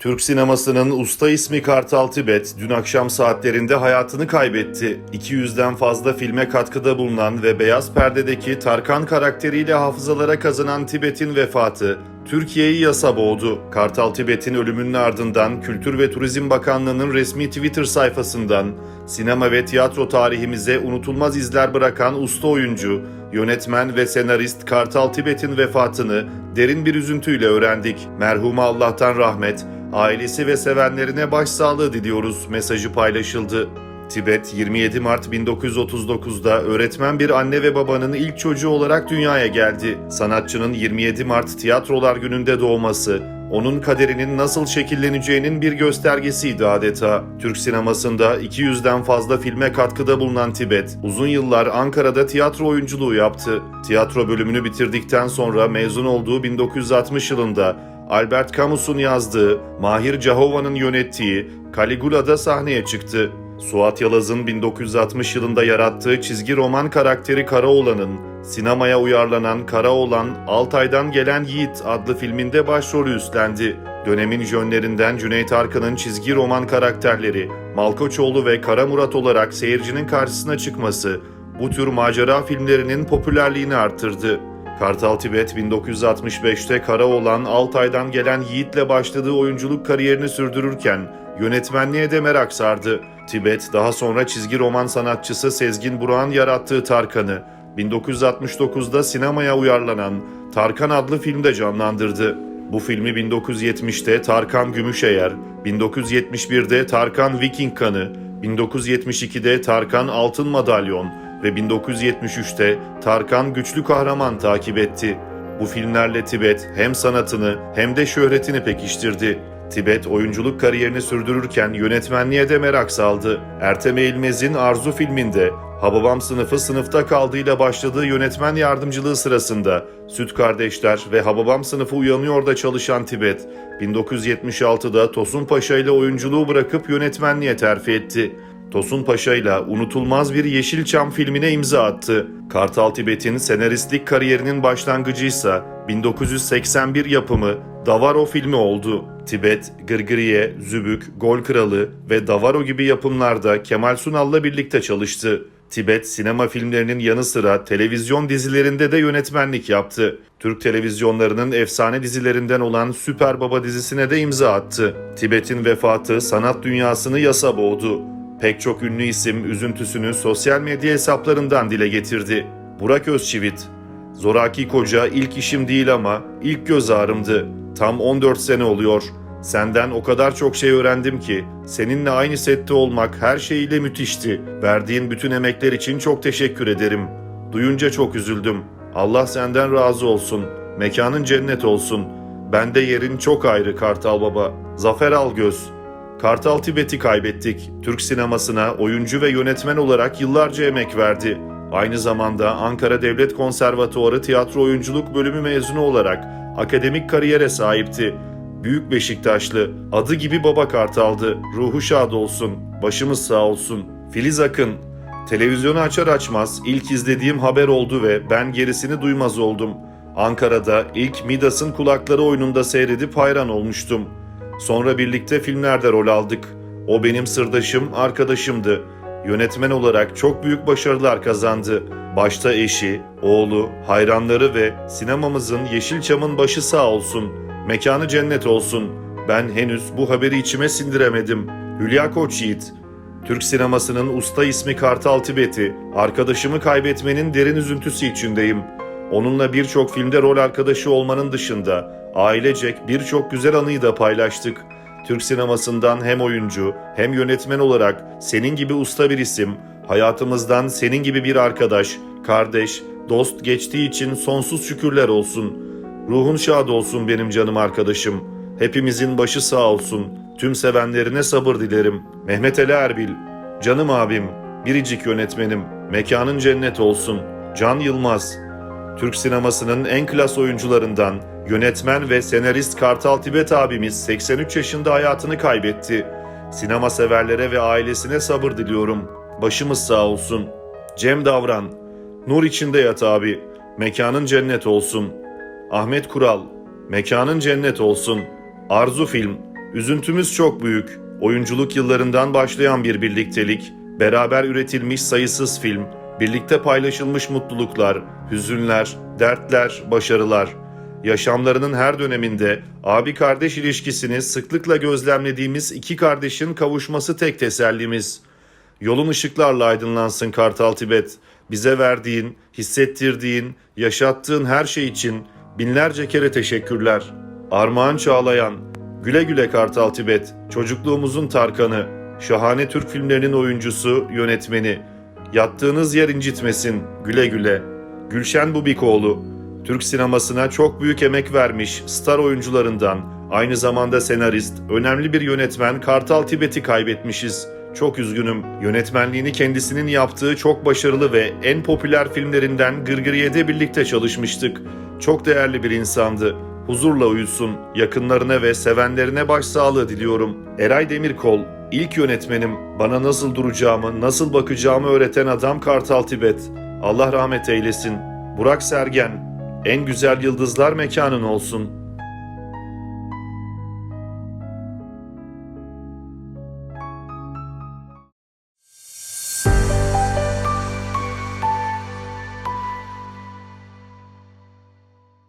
Türk sinemasının usta ismi Kartal Tibet dün akşam saatlerinde hayatını kaybetti. 200'den fazla filme katkıda bulunan ve Beyaz Perde'deki Tarkan karakteriyle hafızalara kazanan Tibet'in vefatı Türkiye'yi yasa boğdu. Kartal Tibet'in ölümünün ardından Kültür ve Turizm Bakanlığı'nın resmi Twitter sayfasından sinema ve tiyatro tarihimize unutulmaz izler bırakan usta oyuncu, yönetmen ve senarist Kartal Tibet'in vefatını derin bir üzüntüyle öğrendik. Merhuma Allah'tan rahmet, ailesi ve sevenlerine başsağlığı diliyoruz mesajı paylaşıldı. Tibet 27 Mart 1939'da öğretmen bir anne ve babanın ilk çocuğu olarak dünyaya geldi. Sanatçının 27 Mart Tiyatrolar Günü'nde doğması, onun kaderinin nasıl şekilleneceğinin bir göstergesiydi adeta. Türk sinemasında 200'den fazla filme katkıda bulunan Tibet, uzun yıllar Ankara'da tiyatro oyunculuğu yaptı. Tiyatro bölümünü bitirdikten sonra mezun olduğu 1960 yılında Albert Camus'un yazdığı, Mahir Cahova'nın yönettiği Caligula'da sahneye çıktı. Suat Yalaz'ın 1960 yılında yarattığı çizgi roman karakteri Karaoğlan'ın sinemaya uyarlanan Karaoğlan Altay'dan Gelen Yiğit adlı filminde başrolü üstlendi. Dönemin jönlerinden Cüneyt Arkın'ın çizgi roman karakterleri Malkoçoğlu ve Kara Murat olarak seyircinin karşısına çıkması bu tür macera filmlerinin popülerliğini arttırdı. Kartal Tibet 1965'te Karaoğlan Altay'dan gelen Yiğit'le başladığı oyunculuk kariyerini sürdürürken yönetmenliğe de merak sardı. Tibet daha sonra çizgi roman sanatçısı Sezgin Burak'ın yarattığı Tarkan'ı 1969'da sinemaya uyarlanan Tarkan adlı filmde canlandırdı. Bu filmi 1970'te Tarkan Gümüşeğer, 1971'de Tarkan Viking Kanı, 1972'de Tarkan Altın Madalyon ve 1973'te Tarkan Güçlü Kahraman takip etti. Bu filmlerle Tibet hem sanatını hem de şöhretini pekiştirdi. Tibet oyunculuk kariyerini sürdürürken yönetmenliğe de merak saldı. Ertem Eğilmez'in Arzu filminde Hababam sınıfı sınıfta kaldığıyla başladığı yönetmen yardımcılığı sırasında Süt Kardeşler ve Hababam sınıfı uyanıyor da çalışan Tibet 1976'da Tosun Paşa ile oyunculuğu bırakıp yönetmenliğe terfi etti. Tosun Paşa ile unutulmaz bir Yeşilçam filmine imza attı. Kartal Tibet'in senaristlik kariyerinin başlangıcıysa 1981 yapımı Davaro filmi oldu. Tibet, Gırgırıye, Zübük, Gol Kralı ve Davaro gibi yapımlarda Kemal Sunal'la birlikte çalıştı. Tibet sinema filmlerinin yanı sıra televizyon dizilerinde de yönetmenlik yaptı. Türk televizyonlarının efsane dizilerinden olan Süper Baba dizisine de imza attı. Tibet'in vefatı sanat dünyasını yasa boğdu. Pek çok ünlü isim üzüntüsünü sosyal medya hesaplarından dile getirdi. Burak Özçivit, Zoraki Koca ilk işim değil ama ilk göz ağrımdı. Tam 14 sene oluyor. Senden o kadar çok şey öğrendim ki seninle aynı sette olmak her şeyiyle müthişti. Verdiğin bütün emekler için çok teşekkür ederim. Duyunca çok üzüldüm. Allah senden razı olsun. Mekanın cennet olsun. Bende yerin çok ayrı Kartal Baba. Zafer Algöz. Kartal Tibet'i kaybettik. Türk sinemasına oyuncu ve yönetmen olarak yıllarca emek verdi. Aynı zamanda Ankara Devlet Konservatuarı Tiyatro Oyunculuk Bölümü mezunu olarak akademik kariyere sahipti. Büyük Beşiktaşlı, adı gibi baba kartaldı. Ruhu şad olsun, başımız sağ olsun. Filiz Akın, televizyonu açar açmaz ilk izlediğim haber oldu ve ben gerisini duymaz oldum. Ankara'da ilk Midas'ın Kulakları oyununda seyredip hayran olmuştum. Sonra birlikte filmlerde rol aldık. O benim sırdaşım, arkadaşımdı. Yönetmen olarak çok büyük başarılar kazandı. Başta eşi, oğlu, hayranları ve sinemamızın Yeşilçam'ın başı sağ olsun. Mekanı cennet olsun. Ben henüz bu haberi içime sindiremedim. Hülya Koçyiğit, Türk sinemasının usta ismi Kartal Tibet'i, arkadaşımı kaybetmenin derin üzüntüsü içindeyim. Onunla birçok filmde rol arkadaşı olmanın dışında ailecek birçok güzel anıyı da paylaştık. Türk sinemasından hem oyuncu hem yönetmen olarak senin gibi usta bir isim, hayatımızdan senin gibi bir arkadaş, kardeş, dost geçtiği için sonsuz şükürler olsun. Ruhun şad olsun benim canım arkadaşım. Hepimizin başı sağ olsun. Tüm sevenlerine sabır dilerim. Mehmet Ali Erbil, canım abim, biricik yönetmenim, mekanın cennet olsun. Can Yılmaz, Türk sinemasının en klas oyuncularından yönetmen ve senarist Kartal Tibet abimiz 83 yaşında hayatını kaybetti. Sinema severlere ve ailesine sabır diliyorum. Başımız sağ olsun. Cem Davran, nur içinde yat abi. Mekanın cennet olsun. Ahmet Kural, mekanın cennet olsun. Arzu Film, Üzüntümüz çok büyük. Oyunculuk yıllarından başlayan bir birliktelik, beraber üretilmiş sayısız film, birlikte paylaşılmış mutluluklar, hüzünler, dertler, başarılar. Yaşamlarının her döneminde abi kardeş ilişkisini sıklıkla gözlemlediğimiz iki kardeşin kavuşması tek tesellimiz. Yolun ışıklarla aydınlansın Kartal Tibet. Bize verdiğin, hissettirdiğin, yaşattığın her şey için binlerce kere teşekkürler. Armağan Çağlayan, güle güle Kartal Tibet, çocukluğumuzun Tarkan'ı, şahane Türk filmlerinin oyuncusu, yönetmeni. Yattığınız yer incitmesin, güle güle. Gülşen Bubikoğlu, Türk sinemasına çok büyük emek vermiş star oyuncularından, aynı zamanda senarist, önemli bir yönetmen Kartal Tibet'i kaybetmişiz. Çok üzgünüm. Yönetmenliğini kendisinin yaptığı çok başarılı ve en popüler filmlerinden Gırgırye'de birlikte çalışmıştık. Çok değerli bir insandı. Huzurla uyusun, yakınlarına ve sevenlerine başsağlığı diliyorum. Eray Demirkol, ilk yönetmenim, bana nasıl duracağımı, nasıl bakacağımı öğreten adam Kartal Tibet. Allah rahmet eylesin. Burak Sergen, en güzel yıldızlar mekanın olsun.